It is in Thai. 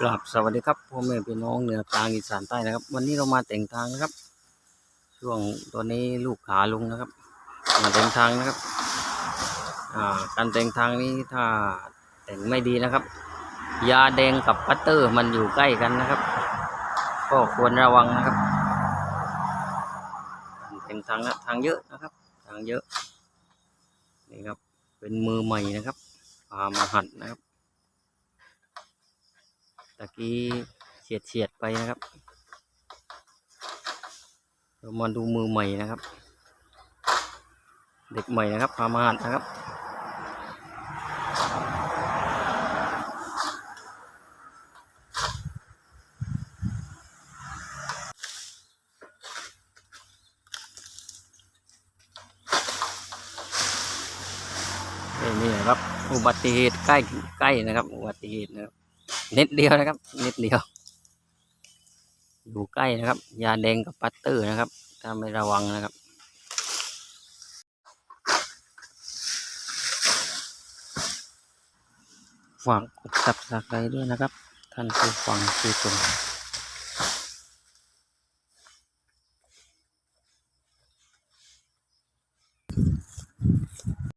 กราบสวัสดีครับพ่อแม่พี่น้องเหนือกลางอีสานใต้นะครับ วันนี้เรามาแต่งทางนะครับ ช่วงตัวนี้ลูกขาลุงนะครับ มาแต่งทางนะครับการแต่งทางนี้ถ้าแต่งไม่ดีนะครับ ยาแดงกับปัตเตอร์มันอยู่ใกล้กันนะครับ ก็ควรระวังนะครับแต่งทางนะทางเยอะนะครับ ทางเยอะนี่ครับเป็นมือใหม่นะครับพามาหัดนะครับะกี้เฉียดเฉียดไปนะครับเรามาดูมือใหม่นะครับ เด็กใหม่นะครับพามาหัดนะครับนี่นะครับอุบัติเหตุใกล้ใกล้นะครับ อุบัติเหตุนะครับ นิดเดียวนะครับนิดเดียว อยู่ใกล้นะครับ ยาแดงกับปัตเตอร์นะครับ ถ้าไม่ระวังนะครับ ฝากกดซับสไครด้วยนะครับ ท่านผู้ฟังผู้ชม